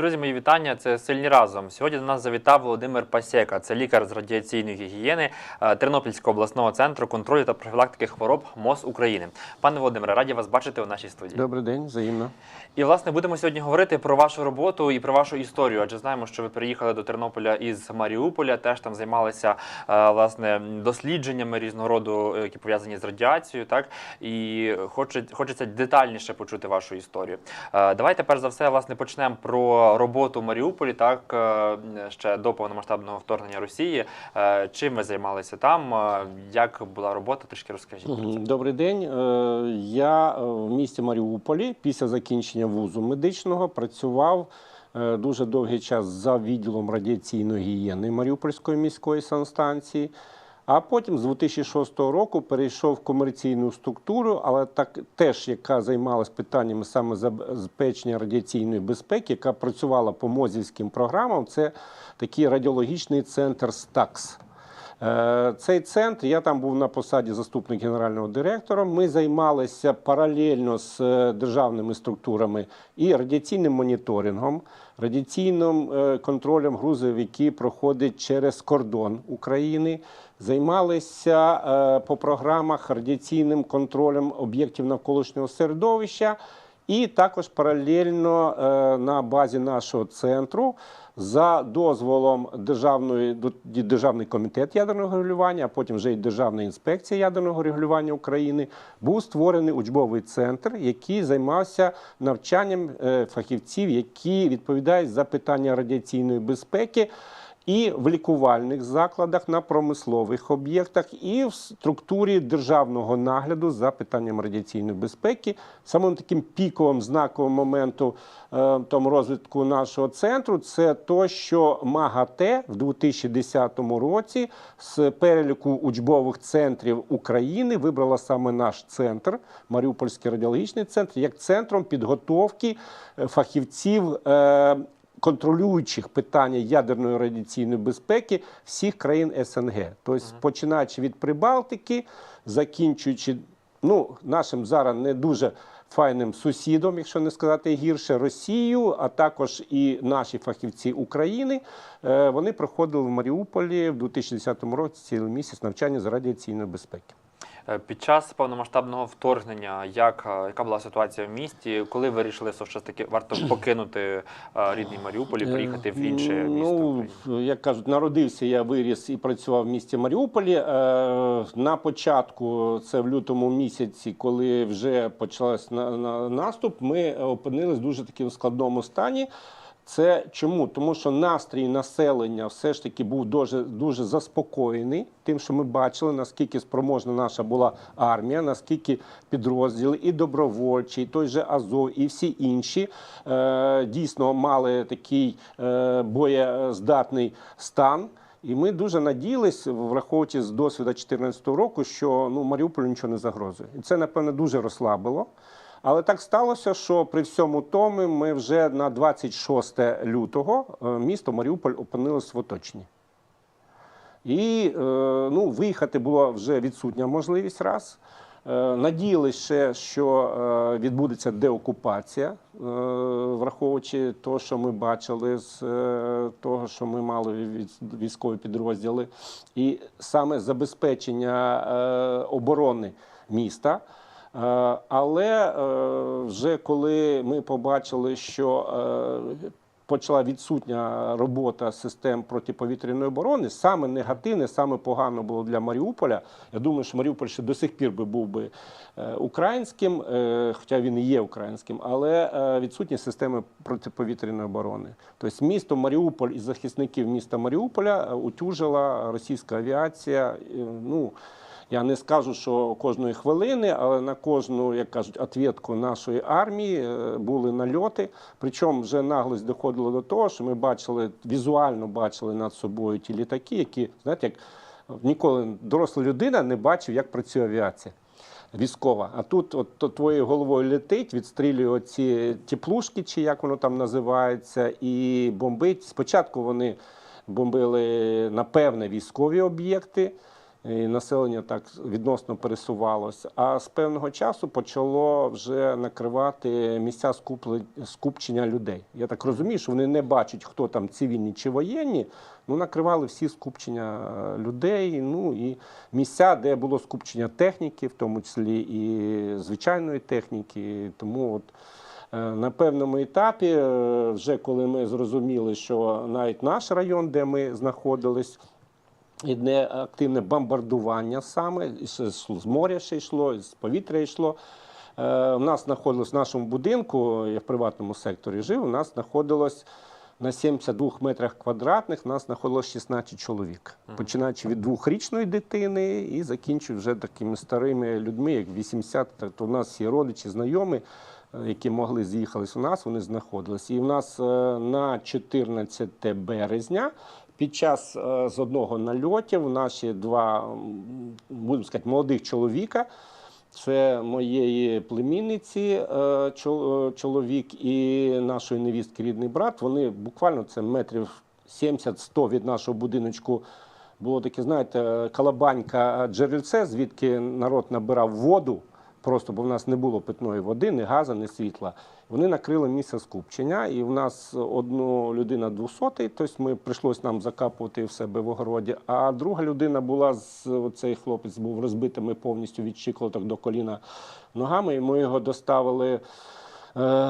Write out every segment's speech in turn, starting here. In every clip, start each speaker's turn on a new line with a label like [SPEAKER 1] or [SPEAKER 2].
[SPEAKER 1] Друзі, мої вітання. Це сильні разом. Сьогодні до нас завітав Володимир Пасєка. Це лікар з радіаційної гігієни е, Тернопільського обласного центру контролю та профілактики хвороб МОЗ України. Пане Володимире, раді вас бачити у нашій студії.
[SPEAKER 2] Добрий день, взаємно.
[SPEAKER 1] І власне будемо сьогодні говорити про вашу роботу і про вашу історію. Адже знаємо, що ви приїхали до Тернополя із Маріуполя, теж там займалися е, власне дослідженнями різного роду, е, які пов'язані з радіацією. Так і хоче, хочеться детальніше почути вашу історію. Давайте перш за все власне почнемо про роботу в Маріуполі. Так е, ще до повномасштабного вторгнення Росії. Е, Чим ви займалися там? Е, Як була робота? Трішки розкажіть. про це.
[SPEAKER 2] Добрий день. Я в місті Маріуполі після закінчення вузу медичного працював дуже довгий час за відділом радіаційної гігієни Маріупольської міської санстанції. А потім з 2006 року перейшов в комерційну структуру, але так теж яка займалась питаннями саме забезпечення радіаційної безпеки, яка працювала по мозівським програмам. Це такий радіологічний центр СТАКС. Е, Цей центр, я там був на посаді заступник генерального директора. Ми займалися паралельно з е, державними структурами і радіаційним моніторингом, радіаційним е, контролем грузів, які проходять через кордон України. Займалися е, по програмах радіаційним контролем об'єктів навколишнього середовища. І також паралельно е, на базі нашого центру за дозволом державної державний комітет ядерного регулювання, а потім вже й Державна інспекція ядерного регулювання України був створений учбовий центр, який займався навчанням е, фахівців, які відповідають за питання радіаційної безпеки. І в лікувальних закладах, на промислових об'єктах, і в структурі державного нагляду за питанням радіаційної безпеки. Самим таким піковим знаковим моментом е, розвитку нашого центру це то, що МАГАТЕ в 2010 році з переліку учбових центрів України вибрала саме наш центр, Маріупольський радіологічний центр, як центром підготовки е, фахівців. Контролюючих питання ядерної радіаційної безпеки всіх країн СНГ. Тобто, починаючи від Прибалтики, закінчуючи ну, нашим зараз не дуже файним сусідом, якщо не сказати гірше, Росію, а також і наші фахівці України, е, вони проходили в Маріуполі в 2010 році цілий місяць навчання з радіаційної безпеки.
[SPEAKER 1] Е, Під час повномасштабного вторгнення, як, е, яка була ситуація в місті? Коли ви вирішили, що ж таки варто покинути е, рідний Маріуполь і приїхати в інше
[SPEAKER 2] Е,
[SPEAKER 1] місто?
[SPEAKER 2] Ну, як кажуть, народився я виріс і працював в місті Маріуполі. На початку, це в лютому місяці, коли вже почався на, на наступ, ми опинились в дуже такому складному стані. Це чому? Тому що настрій населення все ж таки був дуже дуже заспокоєний тим, що ми бачили, наскільки спроможна наша була армія, наскільки підрозділи і добровольчі, і той же Азов, і всі інші е, дійсно мали такий е, боєздатний стан. І ми дуже надіялись, враховуючи з досвіду 2014 року, що ну Маріуполю нічого не загрожує. І це, напевно, дуже розслабило. Але так сталося, що при всьому тому ми вже на 26 лютого е, місто Маріуполь опинилось в оточенні. І е, ну, виїхати була вже відсутня можливість раз. Е, Надіялися ще, що відбудеться деокупація, враховуючи те, що ми бачили з того, що ми мали військові підрозділи, і саме забезпечення оборони міста. Е, Але е, вже коли ми побачили, що е, почала відсутня робота систем протиповітряної оборони, саме негативне, саме погано було для Маріуполя. Я думаю, що Маріуполь ще до сих пір би був би українським, хоча він і є українським, але відсутні системи протиповітряної оборони. Тобто місто Маріуполь і захисників міста Маріуполя утюжила російська авіація. Ну, я не скажу, що кожної хвилини, але на кожну, як кажуть, ответку нашої армії е, були нальоти. Причому вже наглость доходило до того, що ми бачили візуально бачили над собою ті літаки, які знаєте, як ніколи доросла людина не бачив, як працює авіація. Військова, а тут от то твоєю головою летить, відстрілює ці теплушки, чи як воно там називається, і бомбить. Спочатку вони бомбили напевне військові об'єкти. І населення так відносно пересувалося. А з певного часу почало вже накривати місця скупчення людей. Я так розумію, що вони не бачать, хто там цивільні чи воєнні. Ну, накривали всі скупчення е, людей. Ну і місця, де було скупчення техніки, в тому числі і звичайної техніки. Тому от. Е, На певному етапі, е, вже коли ми зрозуміли, що навіть наш район, де ми знаходились, Іде активне бомбардування саме, з моря ще йшло, з повітря йшло. Е, У нас знаходилось в нашому будинку, я в приватному секторі жив, у нас знаходилось на 72 метрах квадратних, у нас знаходилось 16 чоловік. Починаючи від двохрічної дитини і закінчуючи вже такими старими людьми, як 80, тобто у нас всі родичі, знайомі, е, які могли з'їхались у нас, вони знаходились. І в нас е, на 14 березня під час е, з одного нальотів наші два, будемо сказати, молодих чоловіка. Це моєї племінниці е, е, чоловік і нашої невістки рідний брат. Вони буквально це метрів 70-100 від нашого будиночку. Було таке, знаєте, калабанька джерельце, звідки народ набирав воду, просто бо в нас не було питної води, ні газу, ні світла. Вони накрили місце скупчення, і в нас одну людина 200, тобто ми прийшлось нам закапувати в себе в огороді. А друга людина була з цей хлопець був розбитими повністю від щиколоток до коліна ногами. І ми його доставили. е,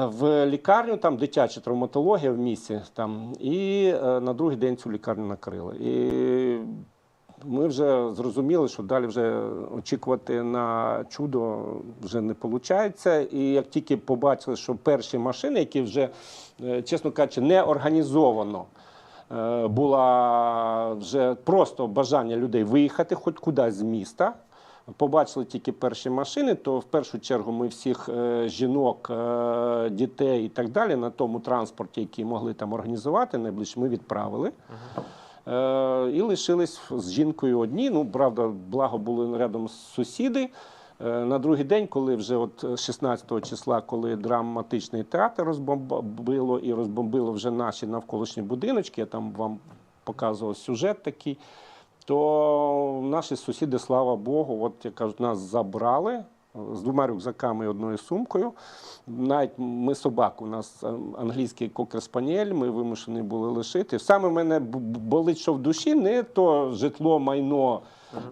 [SPEAKER 2] В лікарню там дитяча травматологія в місті там, і е, на другий день цю лікарню накрили. І ми вже зрозуміли, що далі вже очікувати на чудо вже не виходить. І як тільки побачили, що перші машини, які вже, е, чесно кажучи, не організовано. е, Було вже просто бажання людей виїхати хоч кудись з міста. Побачили тільки перші машини, то в першу чергу ми всіх е, жінок, дітей і так далі на тому транспорті, який могли там організувати, найближче ми відправили. Е, і лишились з жінкою одні. Ну, правда, благо були рядом сусіди. Е, На другий день, коли вже от 16 числа, коли драматичний театр розбомбило і розбомбило вже наші навколишні будиночки, я там вам показував сюжет такий, то наші сусіди, слава Богу, от як кажуть, нас забрали з двома рюкзаками і одною сумкою. Навіть ми собак, у нас е, англійський кокер-спаніель, ми вимушені були лишити. Саме мене болить, що в душі не то житло, майно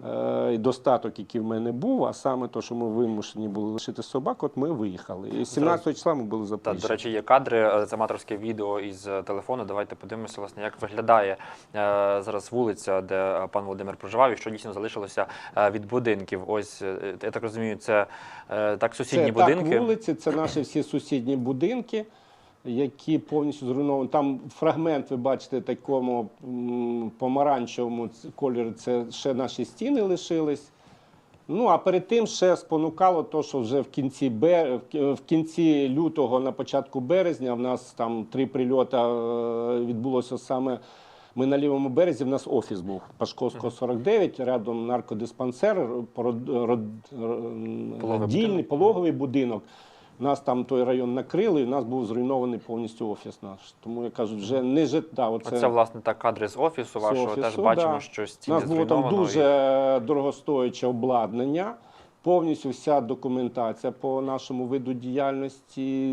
[SPEAKER 2] е, достаток, який в мене був, а саме то, що ми вимушені були лишити собак, от ми виїхали. І 17 числа ми були
[SPEAKER 1] Та, до речі, є кадри, е, це аматорське відео із е, телефону. Давайте подивимося, власне, як виглядає е, зараз вулиця, де пан Володимир проживав, і що дійсно залишилося е, від будинків. Ось е, я так розумію, це е, так сусідні
[SPEAKER 2] це
[SPEAKER 1] будинки.
[SPEAKER 2] Так, вулиці, це наші всі сусідні будинки, які повністю зруйновані. Там фрагмент, ви бачите, такому помаранчевому кольорі, це ще наші стіни лишились. Ну, а перед тим ще спонукало то, що вже в кінці, бе- в кінці лютого, на початку березня, в нас там три прильоти е, відбулося саме. Ми на лівому березі, в нас офіс був Пашковського 49, рядом наркодиспансер, пород- род-
[SPEAKER 1] Пологовий будинок.
[SPEAKER 2] пологовий будинок. Нас там той район накрили, і нас був зруйнований повністю офіс наш. Тому я кажу, вже не жит... да, оце...
[SPEAKER 1] Оце, власне, так кадри з офісу вашого.
[SPEAKER 2] офісу,
[SPEAKER 1] Теж бачимо,
[SPEAKER 2] да.
[SPEAKER 1] що
[SPEAKER 2] У нас було там
[SPEAKER 1] зруйновано. і-
[SPEAKER 2] дуже дорогостояче обладнання, повністю вся документація по нашому виду діяльності,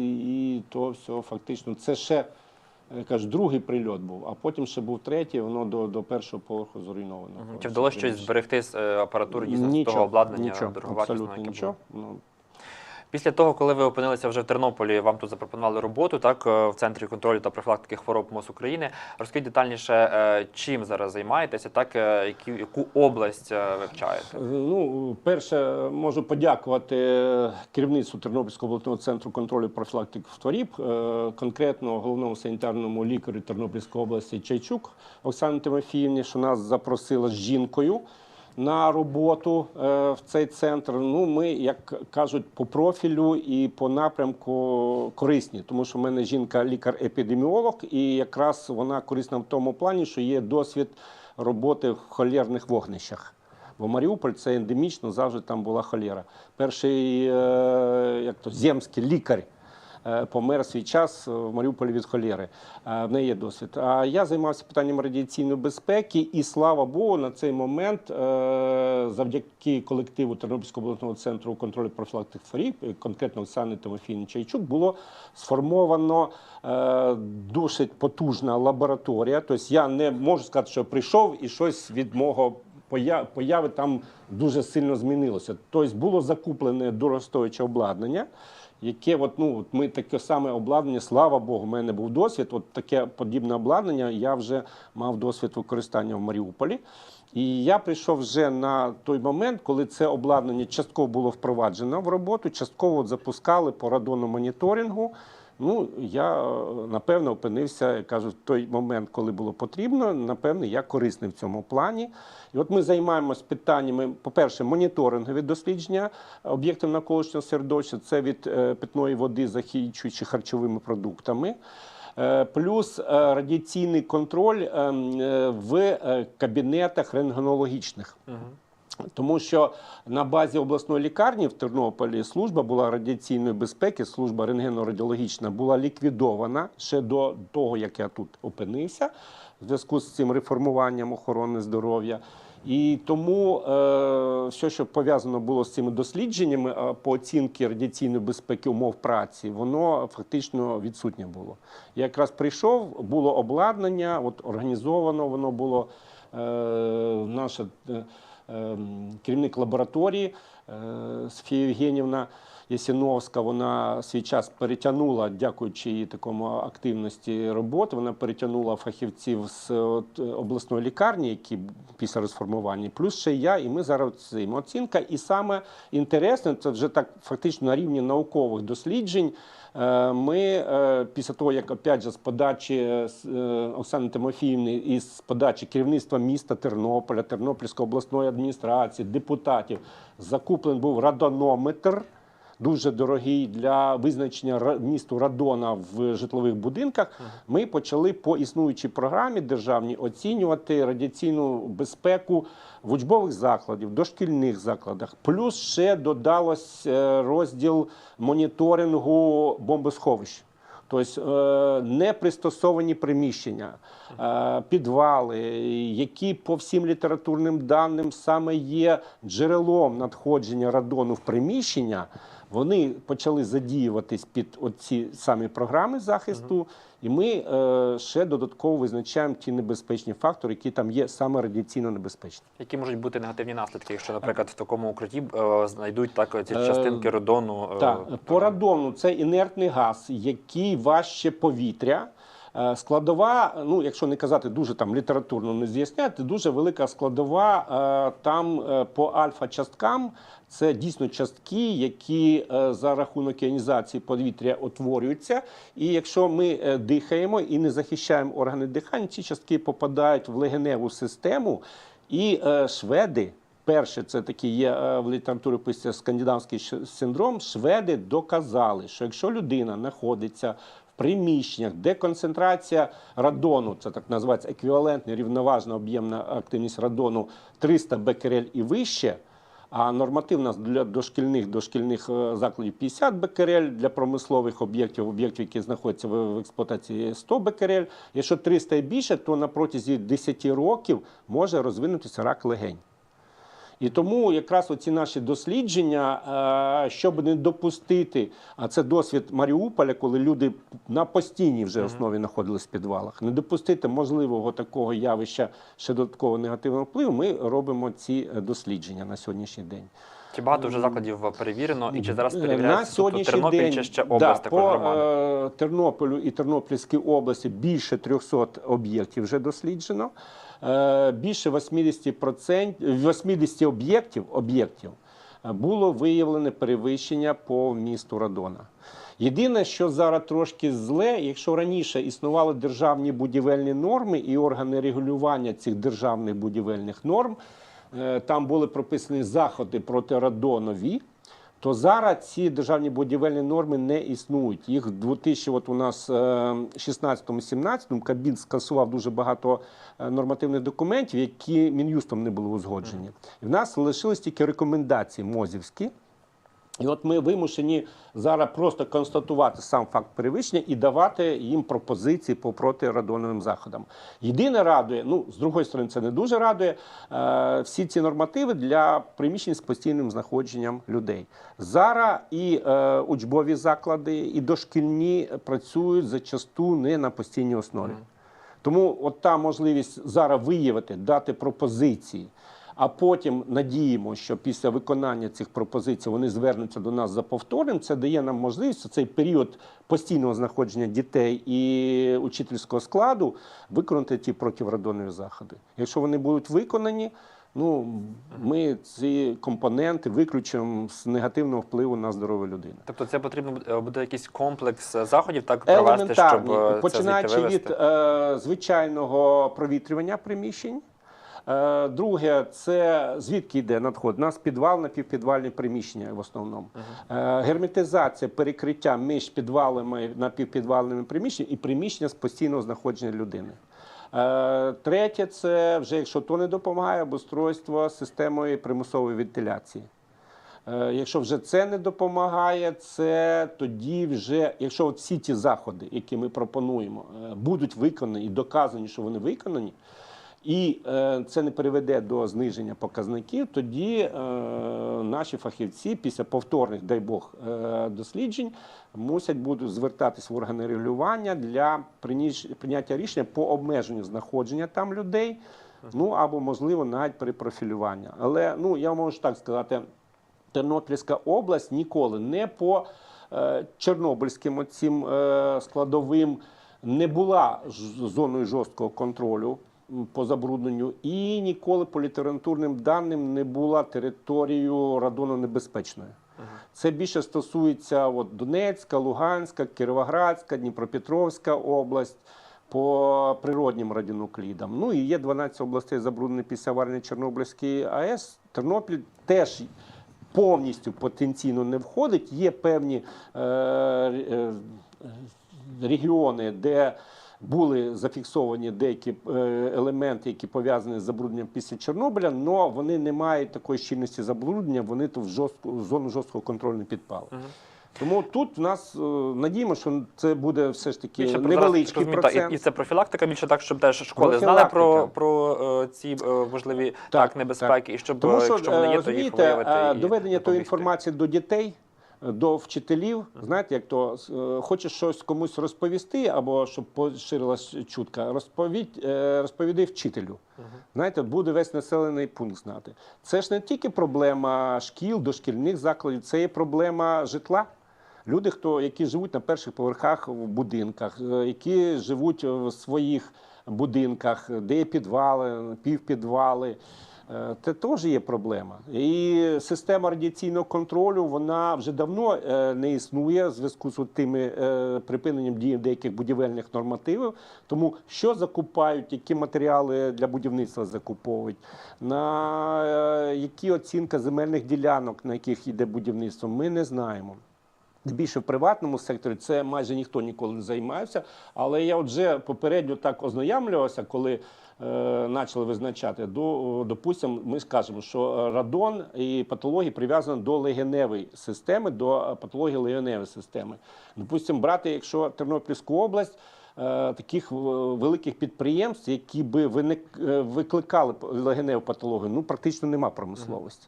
[SPEAKER 2] і то все фактично. Це ще я кажу, другий прильот був, а потім ще був третій, воно до, до першого поверху зруйновано.
[SPEAKER 1] Чи вдалося щось зберегти з е, апаратури, дійсно, з того обладнання
[SPEAKER 2] нічого, абсолютно нічого.
[SPEAKER 1] Після того, коли ви опинилися вже в Тернополі, вам тут запропонували роботу, так е, в центрі контролю та профілактики хвороб МОЗ України. Розкажіть детальніше, е, чим зараз займаєтеся, так е, які, яку область вивчаєте?
[SPEAKER 2] Ну, перше, можу подякувати керівництву Тернопільського обласного центру контролю профілактики хворіб, е, конкретно головному санітарному лікарю Тернопільської області Чайчук Оксані Тимофіївні, що нас запросила з жінкою. На роботу е, в цей центр. Ну, ми, як кажуть, по профілю і по напрямку корисні, тому що в мене жінка лікар-епідеміолог, і якраз вона корисна в тому плані, що є досвід роботи в холерних вогнищах. Бо Маріуполь це ендемічно, завжди там була холера. Перший е, як то, земський лікар помер свій час в Маріуполі від холєри. Е, В неї є досвід. А я займався питанням радіаційної безпеки, і слава Богу, на цей момент, е, завдяки колективу Тернопільського обласного центру контролю профілактики хворіб, е, конкретно Оксани Тимофійни Чайчук, було сформовано е, досить потужна лабораторія. Тобто я не можу сказати, що прийшов і щось від мого поя- появи там дуже сильно змінилося. Тобто було закуплене дорогостояче обладнання. Яке от, ну, от ми таке саме обладнання, слава Богу, в мене був досвід. От таке подібне обладнання. Я вже мав досвід використання в Маріуполі. І я прийшов вже на той момент, коли це обладнання частково було впроваджено в роботу, частково запускали по радону моніторингу. Ну, я е, напевно опинився, кажу, в той момент, коли було потрібно, напевно, я корисний в цьому плані. І от ми займаємося питаннями, по-перше, моніторингові дослідження об'єктів навколишнього середовища, це від е, питної води, захищуючи харчовими продуктами. Е, Плюс радіаційний контроль ем, в кабінетах рентгенологічних. Тому що на базі обласної лікарні в Тернополі служба була радіаційної безпеки, служба рентгенорадіологічна була ліквідована ще до того, як я тут опинився, в зв'язку з цим реформуванням охорони здоров'я. І тому е, все, що пов'язано було з цими дослідженнями е, по оцінці радіаційної безпеки умов праці, воно фактично відсутнє було. Я якраз прийшов, було обладнання, от організовано воно було е, наше. Ем, керівник лабораторії е, Софія Євгенівна Ясіновська, вона свій час перетягнула, дякуючи її такому активності роботи, вона перетягнула фахівців з обласної лікарні, які після розформування, плюс ще я, і ми зараз цим оцінка. І саме інтересне, це вже так фактично на рівні наукових досліджень. Е, Ми е, після того, як опять же з подачі е, Оксани Тимофіївни і з подачі керівництва міста Тернополя, Тернопільської обласної адміністрації, депутатів, закуплений був радонометр. Дуже дорогий для визначення місту радона в житлових будинках. Ми почали по існуючій програмі державній оцінювати радіаційну безпеку в учбових закладів, дошкільних закладах. Плюс ще додалось е, розділ моніторингу бомбосховищ. Тобто непристосовані приміщення, е, підвали, які по всім літературним даним саме є джерелом надходження радону в приміщення, вони почали задіюватись під оці самі програми захисту, і ми е, ще додатково визначаємо ті небезпечні фактори, які там є саме радіаційно небезпечні.
[SPEAKER 1] Які можуть бути негативні наслідки, якщо, наприклад, в такому укритті е, знайдуть так ці
[SPEAKER 2] Е,
[SPEAKER 1] частинки родону? е,
[SPEAKER 2] Так, по радону це інертний газ, який важче повітря. Е, Складова, ну якщо не казати дуже там літературно не з'ясняти, дуже велика складова е, там е, по альфа-часткам. Це дійсно частки, які за рахунок іонізації повітря утворюються. І якщо ми дихаємо і не захищаємо органи дихання, ці частки попадають в легеневу систему, і шведи. Перше, це такий є в літературі пишеться скандинавський синдром. Шведи доказали, що якщо людина знаходиться приміщеннях, де концентрація радону, це так називається еквівалентна рівноважна об'ємна активність радону 300 бекерель і вище. А нормативна для дошкільних дошкільних е, закладів 50 бекерель, для промислових об'єктів, об'єктів, які знаходяться в в експлуатації 100 бекерель. Якщо 300 і більше, то на протязі 10 років може розвинутися рак легень. І тому якраз оці наші дослідження, е, щоб не допустити, а це досвід Маріуполя, коли люди на постійній вже основі знаходились в підвалах, не допустити можливого такого явища ще додаткового негативного впливу, ми робимо ці е, дослідження на сьогоднішній день.
[SPEAKER 1] Чи багато вже закладів перевірено, і чи зараз перевіряється
[SPEAKER 2] на сьогоднішній
[SPEAKER 1] Тернопіль
[SPEAKER 2] день
[SPEAKER 1] чи ще
[SPEAKER 2] да,
[SPEAKER 1] також
[SPEAKER 2] по е, Тернополю і Тернопільській області більше 300 об'єктів вже досліджено. Е, більше 80%, 80 об'єктів об'єктів е, було виявлене перевищення по місту радона. Єдине, що зараз трошки зле, якщо раніше існували державні будівельні норми і органи регулювання цих державних будівельних норм, е, там були прописані заходи протирадонові, то зараз ці державні будівельні норми не існують. Їх в 2000, от у нас 16-17 Кабін скасував дуже багато е, нормативних документів, які мін'юстом не були узгоджені. І в нас лишились тільки рекомендації мозівські. І от ми вимушені зараз просто констатувати сам факт перевищення і давати їм пропозиції по протирадоновим заходам. Єдине радує, ну з другої сторони, це не дуже радує е, всі ці нормативи для приміщень з постійним знаходженням людей. Зараз і е, учбові заклади, і дошкільні працюють зачасту не на постійній основі. Тому от та можливість зараз виявити, дати пропозиції, а потім надіємо, що після виконання цих пропозицій вони звернуться до нас за повтором. Це дає нам можливість цей період постійного знаходження дітей і учительського складу виконати ті протирадонові заходи. Якщо вони будуть виконані, ну ми ці компоненти виключимо з негативного впливу на здоров'я людини.
[SPEAKER 1] Тобто це потрібно буде- буде якийсь комплекс е, заходів так провести, щоб е, це
[SPEAKER 2] починаючи від е, звичайного провітрювання приміщень. Е, друге, це звідки йде надход? У нас підвал на півпідвальні приміщення в основному. Е, герметизація, перекриття між підвалами на півпідвальними приміщеннями і приміщення з постійного знаходження людини. Е, Третє, це вже якщо то не допомагає, обустройство системою примусової вентиляції. Якщо вже це не допомагає, це тоді вже, якщо от всі ті заходи, які ми пропонуємо, будуть виконані і доказані, що вони виконані, і е, це не приведе до зниження показників, тоді е, наші фахівці після повторних, дай Бог, е, досліджень мусять будуть звертатись в органи регулювання для прийняття рішення по обмеженню знаходження там людей, ну або можливо навіть перепрофілювання. Але ну я можу так сказати. Тернопільська область ніколи не по е, чорнобильським оцім е, складовим не була ж- зоною жорсткого контролю по забрудненню, і ніколи по літературним даним не була територією радононебезпечною. Це більше стосується от, Донецька, Луганська, Кіровоградська, Дніпропетровська область по природнім радіонуклідам. Ну і є 12 областей забруднені після аварії Чорнобильської АЕС. Тернопіль теж повністю потенційно не входить. Є певні е, е, регіони, де були зафіксовані деякі е, елементи, які пов'язані з забрудненням після Чорнобиля, але вони не мають такої щільності забруднення, вони то в жорстку зону жорсткого контролю не підпали. Тому тут в нас е, надіємо, що це буде все ж таки
[SPEAKER 1] Більше
[SPEAKER 2] невеличкий
[SPEAKER 1] так,
[SPEAKER 2] процент.
[SPEAKER 1] І, і це профілактика більше так, щоб теж школи знали про, про е, ці можливі так, небезпеки, і щоб
[SPEAKER 2] Тому що,
[SPEAKER 1] якщо вони є, то їх виявити.
[SPEAKER 2] доведення тої інформації до дітей, до вчителів, знаєте, як то е, хочеш щось комусь розповісти, або щоб поширилась чутка, розповідь, е, розповіди вчителю. Знаєте, буде весь населений пункт знати. Це ж не тільки проблема шкіл, дошкільних закладів, це є проблема житла. Люди, хто, які живуть на перших поверхах в будинках, е, які живуть в своїх будинках, де є підвали, півпідвали. Е, Це теж є проблема. І система радіаційного контролю вона вже давно е, не існує в зв'язку з тими е, припиненням дії деяких будівельних нормативів. Тому що закупають, які матеріали для будівництва закуповують, на які оцінка земельних ділянок, на яких йде будівництво, ми не знаємо. Більше в приватному секторі це майже ніхто ніколи не займався. Але я вже попередньо так ознайомлювався, коли е, почали визначати. До, допустимо, ми скажемо, що радон і патології прив'язані до легеневої системи, до патології легеневої системи. Допустимо, брати, якщо Тернопільську область. е, Таких е, великих підприємств, які би е, викликали легеневу патологію, ну практично нема промисловості.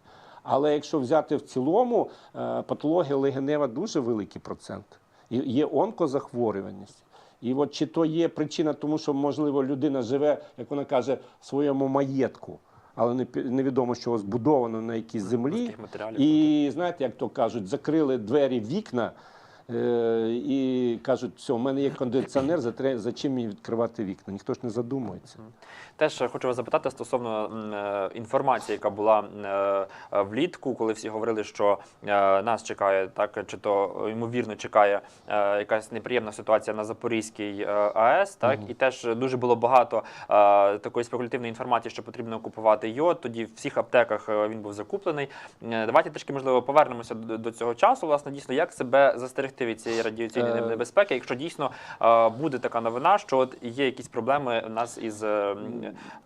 [SPEAKER 2] Але якщо взяти в цілому, е, патологія легенева дуже великий процент. Є онкозахворюваність. І от чи то є причина, тому що, можливо, людина живе, як вона каже, в своєму маєтку, але не невідомо, що збудовано на якійсь землі. І знаєте, як то кажуть, закрили двері вікна. Е, І кажуть, все, у мене є кондиціонер, за чим мені відкривати вікна? Ніхто ж не задумується.
[SPEAKER 1] Теж хочу вас запитати стосовно е, інформації, яка була е, влітку, коли всі говорили, що нас чекає так, чи то ймовірно чекає якась неприємна ситуація на Запорізькій АЕС. Так і теж дуже було багато такої спекулятивної інформації, що потрібно купувати йод. Тоді в всіх аптеках він був закуплений. Давайте трішки можливо повернемося до цього часу. Власне, дійсно, як себе застерегти від цієї радіаційної
[SPEAKER 2] Е,
[SPEAKER 1] небезпеки, якщо дійсно буде така новина, що от є якісь проблеми у нас із е,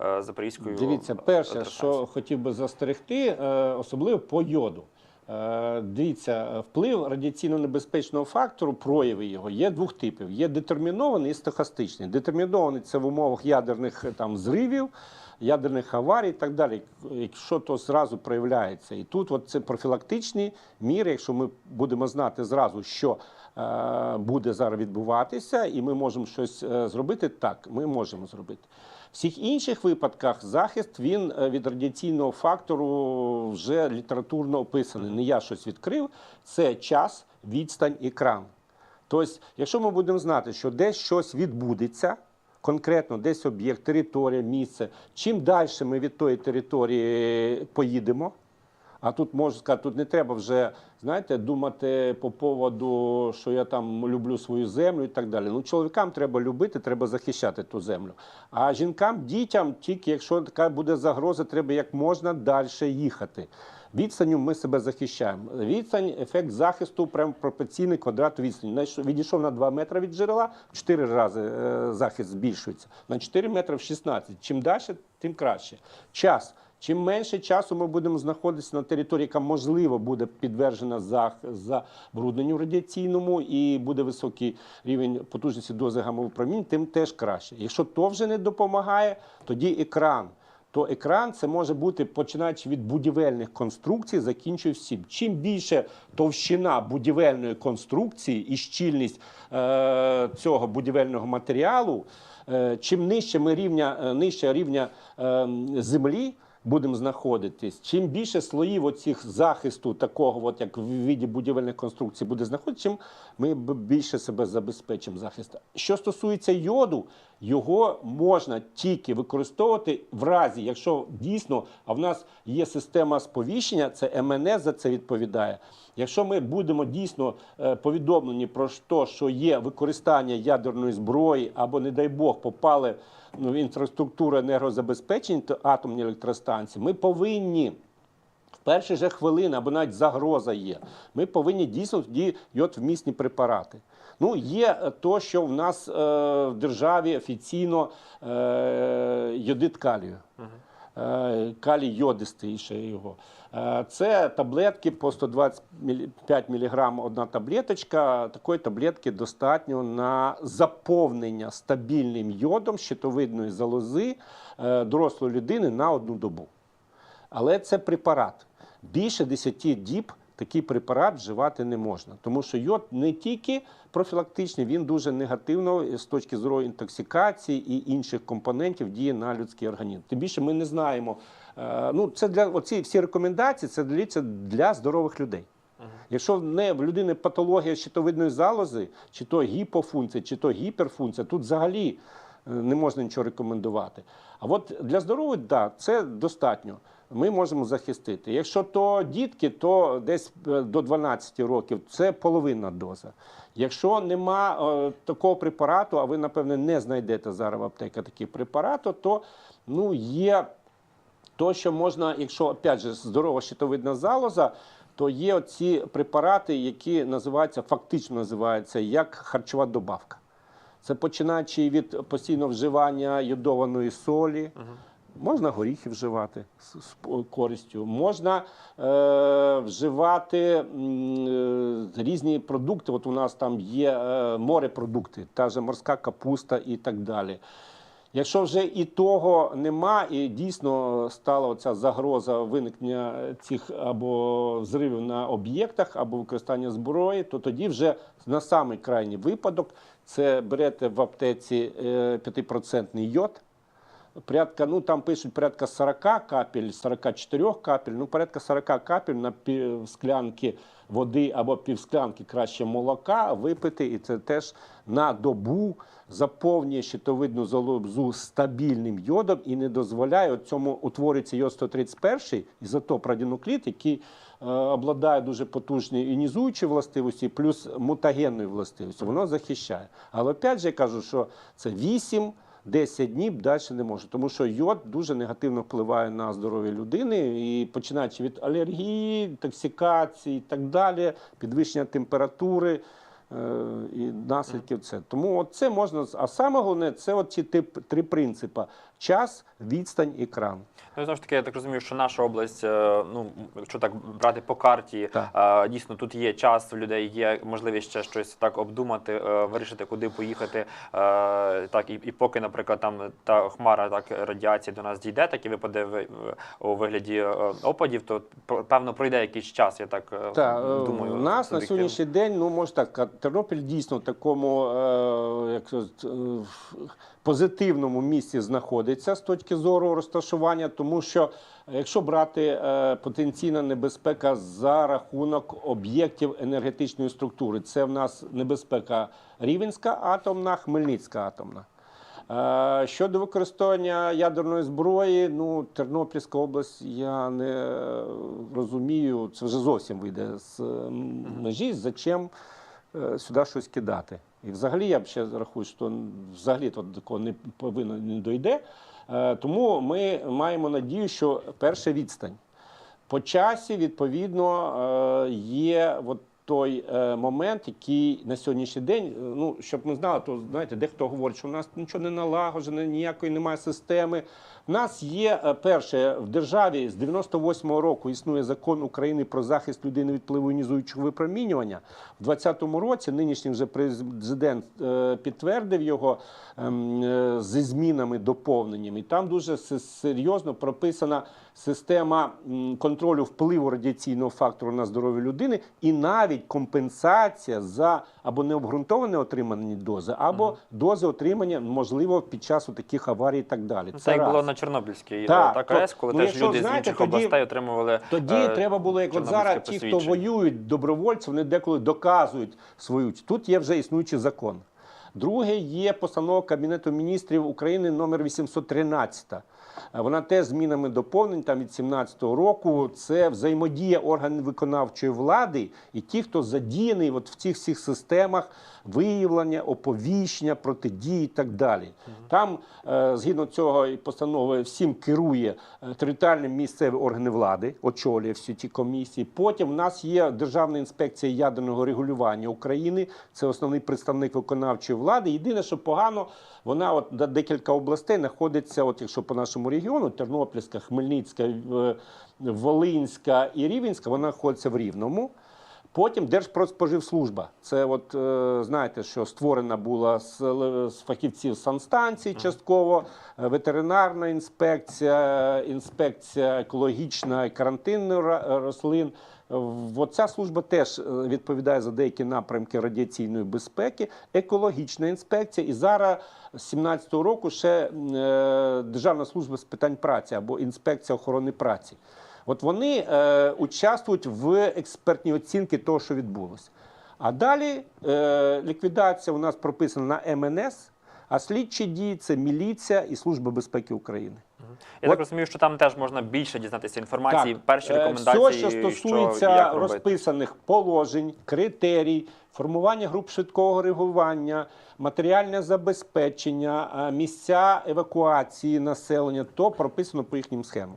[SPEAKER 1] е, Запорізькою.
[SPEAKER 2] Дивіться, перше, що хотів би застерегти, особливо по йоду. Дивіться, вплив радіаційно-небезпечного фактору, прояви його є двох типів: є детермінований і стохастичний. Детермінований це в умовах ядерних там зривів, ядерних аварій і так далі. Якщо то зразу проявляється. І тут от це профілактичні міри, якщо ми будемо знати зразу, що е, буде зараз відбуватися, і ми можемо щось е, зробити, так, ми можемо зробити. В всіх інших випадках захист він е, від радіаційного фактору вже літературно описаний. Не я щось відкрив. Це час, відстань, екран. Тобто, якщо ми будемо знати, що десь щось відбудеться, конкретно десь об'єкт, територія, місце, чим далі ми від тої території поїдемо, а тут можу сказати, тут не треба вже знаєте, думати по поводу, що я там люблю свою землю і так далі. Ну, чоловікам треба любити, треба захищати ту землю. А жінкам, дітям, тільки якщо така буде загроза, треба як можна далі їхати. Відстанню ми себе захищаємо. Відстань, ефект захисту, прямо пропорційний квадрату відстані. Відійшов на 2 метри від джерела, в 4 рази е, захист збільшується. На 4 метри в 16. Чим далі, тим краще. Час. Чим менше часу ми будемо знаходитися на території, яка можливо буде підтверджена зах- забрудненню радіаційному і буде високий рівень потужності дози гамових промінь, тим теж краще. Якщо то вже не допомагає, тоді екран. То екран це може бути починаючи від будівельних конструкцій, закінчуючи всім. Чим більше товщина будівельної конструкції і щільність е, цього будівельного матеріалу, е, чим нижче ми рівня, е, нижче рівня е, землі будемо знаходитись, чим більше слоїв оцих захисту, такого, от як в віді будівельних конструкцій, буде знаходитися, чим ми більше себе забезпечимо захист. Що стосується йоду, його можна тільки використовувати в разі, якщо дійсно, а в нас є система сповіщення, це МНС за це відповідає. Якщо ми будемо дійсно е, повідомлені про те, що є використання ядерної зброї, або, не дай Бог, попали ну, в інфраструктуру енергозабезпечення, та атомні електростанції, ми повинні. В перші же хвилини або навіть загроза є. Ми повинні дійсно тоді йодвмісні препарати. Ну, є е, то, що в нас е, в державі офіційно е, йодит калію. Е, Калій йодистий ще його. Е, Це таблетки по 125 мг одна таблеточка. Такої таблетки достатньо на заповнення стабільним йодом щитовидної залози е, дорослої людини на одну добу. Але це препарат. Більше 10 діб такий препарат вживати не можна. Тому що йод не тільки профілактичний, він дуже негативно з точки зору інтоксикації і інших компонентів діє на людський організм. Тим більше ми не знаємо. е, Ну, це для оці всі рекомендації, це для, для здорових людей. Якщо не в людини патологія щитовидної залози, чи то гіпофункція, чи то гіперфункція, тут взагалі е, не можна нічого рекомендувати. А от для здоров'я, да, це достатньо. Ми можемо захистити. Якщо то дітки, то десь е, до 12 років це половинна доза. Якщо нема е, такого препарату, а ви, напевне, не знайдете зараз в аптеці такий препарату, то ну, є то, що можна, якщо опять же здорова щитовидна залоза, то є ці препарати, які називаються, фактично називаються як харчова добавка. Це починаючи від постійного вживання йодованої солі. Можна горіхи вживати з, користю, можна е, вживати е, різні продукти. От у нас там є е, морепродукти, та же морська капуста і так далі. Якщо вже і того нема, і дійсно стала оця загроза виникнення цих або зривів на об'єктах, або використання зброї, то тоді вже на самий крайній випадок це берете в аптеці е, 5% йод. Порядка, ну там пишуть порядка 40 капель, 44 капель, ну порядка 40 капель на пів склянки води або півсклянки краще молока випити, і це теж на добу заповнює щитовидну залозу стабільним йодом і не дозволяє цьому утворюється йод 131 ізотоп радіонуклід, який е, обладає дуже потужною іонізуючою властивості, плюс мутагенною властивістю. Воно захищає. Але опять же я кажу, що це 8 10 днів далі не може, тому що йод дуже негативно впливає на здоров'я людини, і починаючи від алергії, токсикації і так далі, підвищення температури е, і наслідків це. Тому от це можна. А саме головне це от ці тип, три принципи: час, відстань, екран.
[SPEAKER 1] Ну, і знову ж таки, я так розумію, що наша область, е, ну якщо так брати по карті,
[SPEAKER 2] Так.
[SPEAKER 1] е, дійсно тут є час, у людей є можливість ще щось так обдумати, е, вирішити, куди поїхати. Так, і, і поки, наприклад, там та хмара так радіації до нас дійде, так і випаде в, у вигляді опадів, то певно пройде якийсь час. Я так
[SPEAKER 2] Так,
[SPEAKER 1] думаю.
[SPEAKER 2] у нас на сьогоднішній день, ну може так, Тернопіль дійсно в такому як позитивному місці знаходиться з точки зору розташування, тому що якщо брати е, потенційна небезпека за рахунок об'єктів енергетичної структури, це в нас небезпека Рівенська атомна, Хмельницька атомна. Е, Щодо використання ядерної зброї, ну Тернопільська область, я не е, розумію, це вже зовсім вийде з е, межі. Зачем е, сюди щось кидати? І взагалі я б ще рахую, що взагалі то такого не повинно не дойде. Е, Тому ми маємо надію, що перша відстань. По часі, відповідно, е, є от той е, момент, який на сьогоднішній день, е, ну щоб ми знали, то знаєте, дехто говорить, що в нас нічого не налагоджено, ніякої немає системи. У нас є е, перше в державі з 98-го року існує закон України про захист людини від впливу іонізуючого випромінювання. В 2020 році нинішній вже президент е, підтвердив його ем, е, зі змінами, доповненнями. І там дуже серйозно прописана система контролю впливу радіаційного фактору на здоров'я людини, і навіть компенсація за або необґрунтоване отримані дози, або дози отримання можливо під час таких аварій і так далі.
[SPEAKER 1] Ну, Це як
[SPEAKER 2] раз.
[SPEAKER 1] було на Чорнобильській
[SPEAKER 2] Так,
[SPEAKER 1] так, АЕС, коли
[SPEAKER 2] ну,
[SPEAKER 1] теж
[SPEAKER 2] якщо,
[SPEAKER 1] люди
[SPEAKER 2] знаєте,
[SPEAKER 1] з інших
[SPEAKER 2] тоді-
[SPEAKER 1] областей отримували.
[SPEAKER 2] Тоді
[SPEAKER 1] е,
[SPEAKER 2] треба було, як от зараз ті, хто воюють добровольці, вони деколи доказують свою. Тут є вже існуючий закон. Друге є постанова Кабінету міністрів України номер 813. Е, Вона теж змінами доповнень там від 17-го року. Це взаємодія органів виконавчої влади і ті, хто задіяний от в цих всіх системах виявлення, оповіщення, протидії і так далі. Там, е, згідно цього і постанови, всім керує е, територіальні місцеві органи влади, очолює всі ті комісії. Потім в нас є Державна інспекція ядерного регулювання України. Це основний представник виконавчої влади. Єдине, що погано, вона от декілька областей знаходиться, от якщо по нашому регіону, Тернопільська, Хмельницька, е, Волинська і Рівенська, вона знаходиться в Рівному. Потім Держпродспоживслужба. Це от е, знаєте, що створена була з, з фахівців санстанції частково е, ветеринарна інспекція, інспекція екологічна карантинних ра- рослин. Е, От ця служба теж е, відповідає за деякі напрямки радіаційної безпеки, екологічна інспекція. І зараз з 17-го року ще е, Державна служба з питань праці або інспекція охорони праці. От вони е, участвують в експертній оцінці того, що відбулося. А далі е, ліквідація у нас прописана на МНС, а слідчі дії це міліція і Служба безпеки України.
[SPEAKER 1] Я
[SPEAKER 2] От-
[SPEAKER 1] так розумію, що там теж можна більше дізнатися інформації, перші
[SPEAKER 2] е,
[SPEAKER 1] рекомендації,
[SPEAKER 2] Все, що стосується
[SPEAKER 1] що,
[SPEAKER 2] розписаних положень, критерій, формування груп швидкого реагування, матеріальне забезпечення, е, місця евакуації населення, то прописано по їхнім схемам.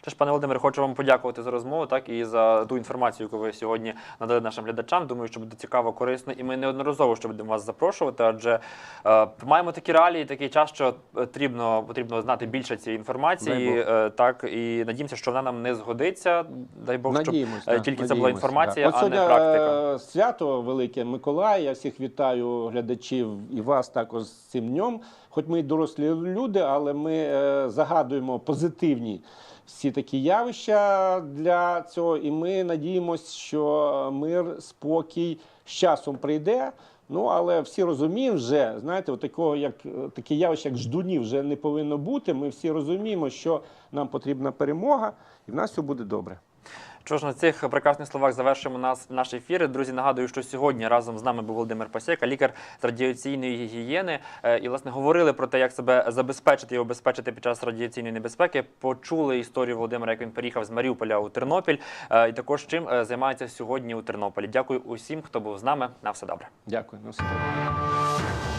[SPEAKER 1] Тож, пане Володимире, хочу вам подякувати за розмову, так і за ту інформацію, яку ви сьогодні надали нашим глядачам. Думаю, що буде цікаво, корисно, і ми неодноразово ще будемо вас запрошувати, адже е, маємо такі реалії, такий час, що потрібно потрібно знати більше цієї інформації. Е, так і надіємося, що вона нам не згодиться. Дай Бог,
[SPEAKER 2] Надіємось,
[SPEAKER 1] щоб е, тільки це була інформація,
[SPEAKER 2] да.
[SPEAKER 1] а не практика.
[SPEAKER 2] е, Свято Велике Миколай. Я всіх вітаю глядачів і вас також з цим днем. Хоч ми й дорослі люди, але ми е, загадуємо позитивні всі такі явища для цього. І ми надіємося, що мир, спокій з часом прийде. Ну, але всі розуміємо вже, знаєте, от такого, як е, таке явище, як ждуні, вже не повинно бути. Ми всі розуміємо, що нам потрібна перемога, і в нас все буде добре.
[SPEAKER 1] Що ж на цих прекрасних словах завершимо нас наш ефір. Друзі, нагадую, що сьогодні разом з нами був Володимир Пасєка, лікар з радіаційної гігієни. Е, І власне говорили про те, як себе забезпечити і обезпечити під час радіаційної небезпеки. Почули історію Володимира, як він переїхав з Маріуполя у Тернопіль. Е, І також чим е, займається сьогодні у Тернополі. Дякую усім, хто був з нами. На все добре.
[SPEAKER 2] Дякую. На все добре.